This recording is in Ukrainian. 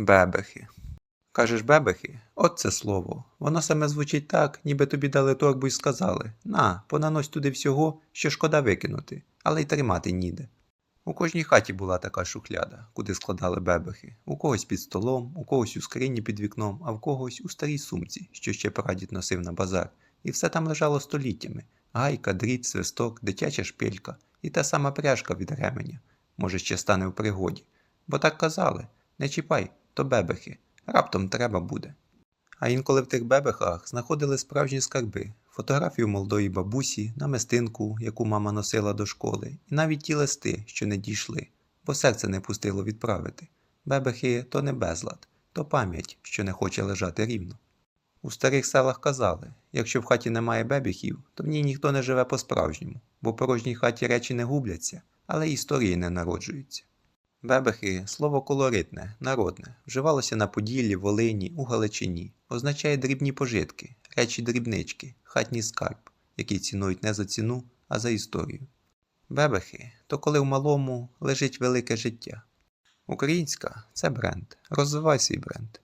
Бебехи. Кажеш бебехи? От це слово. Воно саме звучить так, ніби тобі дали торбу й сказали на, понанось туди всього, що шкода викинути, але й тримати ніде. У кожній хаті була така шухляда, куди складали бебехи. У когось під столом, у когось у скрині під вікном, а в когось у старій сумці, що ще прадід носив на базар. І все там лежало століттями: гайка, дріт, свисток, дитяча шпилька і та сама пряжка від ременя. Може, ще стане в пригоді. Бо так казали: не чіпай, то бебехи, раптом треба буде. А інколи в тих бебехах знаходили справжні скарби, фотографію молодої бабусі, намистинку, яку мама носила до школи, і навіть ті листи, що не дійшли, бо серце не пустило відправити. Бебехи то не безлад, то пам'ять, що не хоче лежати рівно. У старих селах казали, якщо в хаті немає бебехів, то в ній ніхто не живе по-справжньому, бо в порожній хаті речі не губляться, але історії не народжуються. Бебехи слово колоритне, народне, вживалося на Поділлі, Волині, у Галичині, означає дрібні пожитки, речі дрібнички, хатній скарб, який цінують не за ціну, а за історію. Бебехи то коли в малому лежить велике життя. Українська це бренд. Розвивай свій бренд.